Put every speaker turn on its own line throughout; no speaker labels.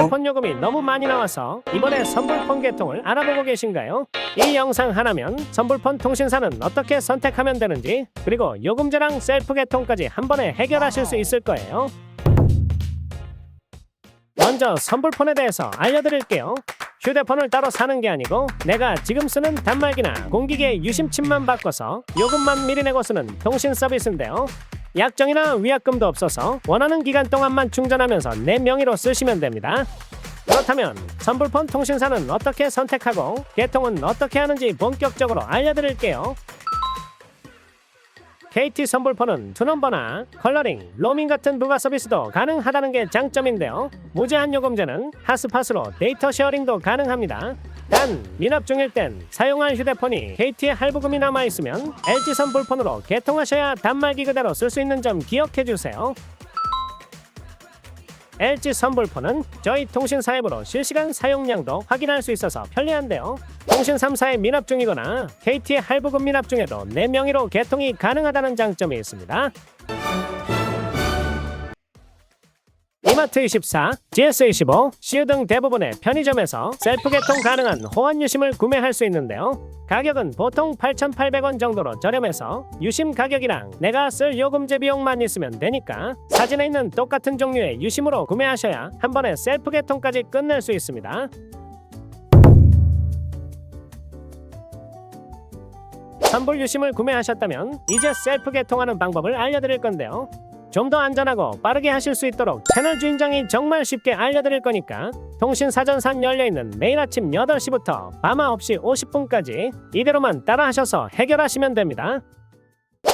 휴대폰 요금이 너무 많이 나와서 이번에 선불폰 개통을 알아보고 계신가요? 이 영상 하나면 선불폰 통신사는 어떻게 선택하면 되는지 그리고 요금제랑 셀프 개통까지 한 번에 해결하실 수 있을 거예요. 먼저 선불폰에 대해서 알려드릴게요. 휴대폰을 따로 사는 게 아니고 내가 지금 쓰는 단말기나 공기계 유심칩만 바꿔서 요금만 미리 내고 쓰는 통신 서비스인데요. 약정이나 위약금도 없어서 원하는 기간 동안만 충전하면서 내 명의로 쓰시면 됩니다. 그렇다면 선불폰 통신사는 어떻게 선택하고 개통은 어떻게 하는지 본격적으로 알려드릴게요. KT 선불폰은 투넘버나 컬러링, 로밍 같은 부가 서비스도 가능하다는 게 장점인데요. 무제한 요금제는 하스파스로 데이터 쉐어링도 가능합니다. 단 미납 중일 땐 사용할 휴대폰이 KT의 할부금이 남아 있으면 LG 선불폰으로 개통하셔야 단말기 그대로 쓸 수 있는 점 기억해 주세요. LG 선불폰은 저희 통신사 앱으로 실시간 사용량도 확인할 수 있어서 편리한데요. 통신 3사에 미납 중이거나 KT의 할부금 미납 중에도 내 명의로 개통이 가능하다는 장점이 있습니다. 이마트24, GS25, CU 등 대부분의 편의점에서 셀프 개통 가능한 호환 유심을 구매할 수 있는데요. 가격은 보통 8,800원 정도로 저렴해서 유심 가격이랑 내가 쓸 요금제 비용만 있으면 되니까 사진에 있는 똑같은 종류의 유심으로 구매하셔야 한 번에 셀프 개통까지 끝낼 수 있습니다. 선불 유심을 구매하셨다면 이제 셀프 개통하는 방법을 알려드릴 건데요. 좀 더 안전하고 빠르게 하실 수 있도록 채널 주인장이 정말 쉽게 알려드릴 거니까 통신 사전상 열려있는 매일 아침 8시부터 밤 9시 50분까지 이대로만 따라하셔서 해결하시면 됩니다.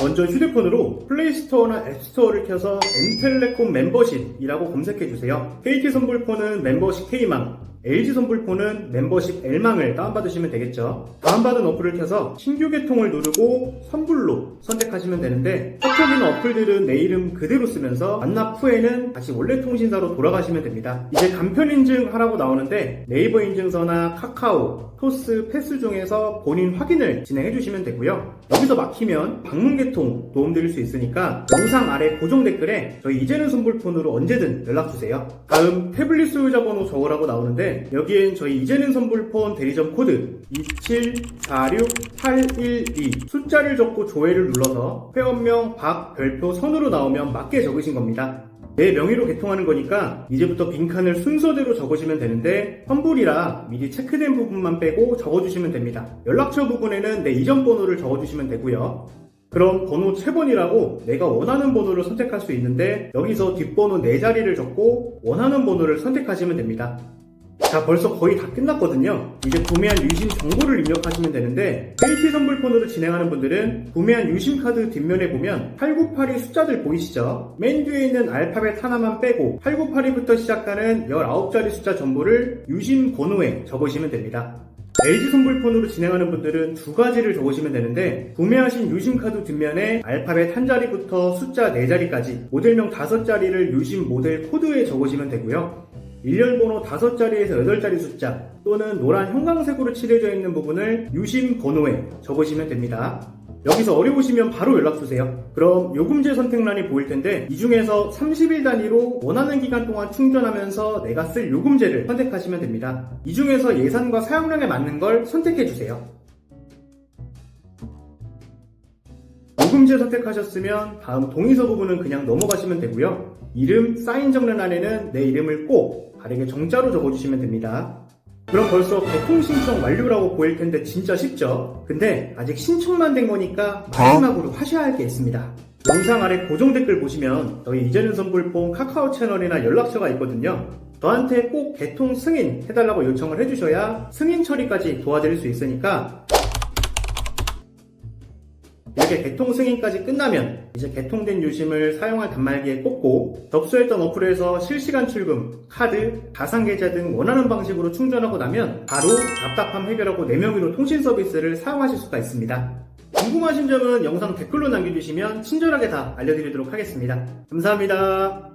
먼저 휴대폰으로 플레이스토어나 앱스토어를 켜서 엔텔레콤 멤버십이라고 검색해 주세요. KT 선불폰은 멤버십 K망, LG 선불폰은 멤버십 L망을 다운받으시면 되겠죠. 다운받은 어플을 켜서 신규 개통을 누르고 선불로 선택하시면 되는데 카톡이나 어플들은 내 이름 그대로 쓰면서 반납 후에는 다시 원래 통신사로 돌아가시면 됩니다. 이제 간편 인증하라고 나오는데 네이버 인증서나 카카오, 토스, 패스 중에서 본인 확인을 진행해 주시면 되고요. 여기서 막히면 방문 개통 도움드릴 수 있으니까 영상 아래 고정 댓글에 저희 이제는 선불폰으로 언제든 연락 주세요. 다음 태블릿 소유자 번호 적으라고 나오는데 여기엔 저희 이제는 선불폰 대리점 코드 2746812 숫자를 적고 조회를 눌러서 회원명 박 별표 선으로 나오면 맞게 적으신 겁니다. 내 명의로 개통하는 거니까 이제부터 빈칸을 순서대로 적으시면 되는데 환불이라 미리 체크된 부분만 빼고 적어주시면 됩니다. 연락처 부분에는 내 이전 번호를 적어주시면 되고요. 그럼 번호 채번이라고 내가 원하는 번호를 선택할 수 있는데 여기서 뒷번호 4자리를 적고 원하는 번호를 선택하시면 됩니다. 자 벌써 거의 다 끝났거든요 이제 구매한 유심 정보를 입력하시면 되는데 KT 선불폰으로 진행하는 분들은 구매한 유심 카드 뒷면에 보면 8982 숫자들 보이시죠? 맨 뒤에 있는 알파벳 하나만 빼고 8982부터 시작하는 19자리 숫자 전부를 유심 번호에 적으시면 됩니다 LG 선불폰으로 진행하는 분들은 두 가지를 적으시면 되는데 구매하신 유심카드 뒷면에 알파벳 한 자리부터 숫자 네 자리까지 모델명 다섯 자리를 유심 모델 코드에 적으시면 되고요. 일렬번호 5자리에서 8자리 숫자 또는 노란 형광색으로 칠해져 있는 부분을 유심 번호에 적으시면 됩니다. 여기서 어려우시면 바로 연락주세요. 그럼 요금제 선택란이 보일 텐데 이 중에서 30일 단위로 원하는 기간 동안 충전하면서 내가 쓸 요금제를 선택하시면 됩니다. 이 중에서 예산과 사용량에 맞는 걸 선택해주세요. 요금제 선택하셨으면 다음 동의서 부분은 그냥 넘어가시면 되고요. 이름, 사인 적는 안에는 내 이름을 꼭 바르게 정자로 적어주시면 됩니다. 그럼 벌써 개통 신청 완료라고 보일 텐데 진짜 쉽죠? 근데 아직 신청만 된 거니까 마지막으로 하셔야 할 게 있습니다. 영상 아래 고정 댓글 보시면 저희 이재는 선불폰 카카오 채널이나 연락처가 있거든요. 저한테 꼭 개통 승인 해달라고 요청을 해주셔야 승인 처리까지 도와드릴 수 있으니까 이렇게 개통 승인까지 끝나면 이제 개통된 유심을 사용할 단말기에 꽂고 접수했던 어플에서 실시간 출금, 카드, 가상계좌 등 원하는 방식으로 충전하고 나면 바로 답답함 해결하고 내 명의로 통신 서비스를 사용하실 수가 있습니다. 궁금하신 점은 영상 댓글로 남겨주시면 친절하게 다 알려드리도록 하겠습니다. 감사합니다.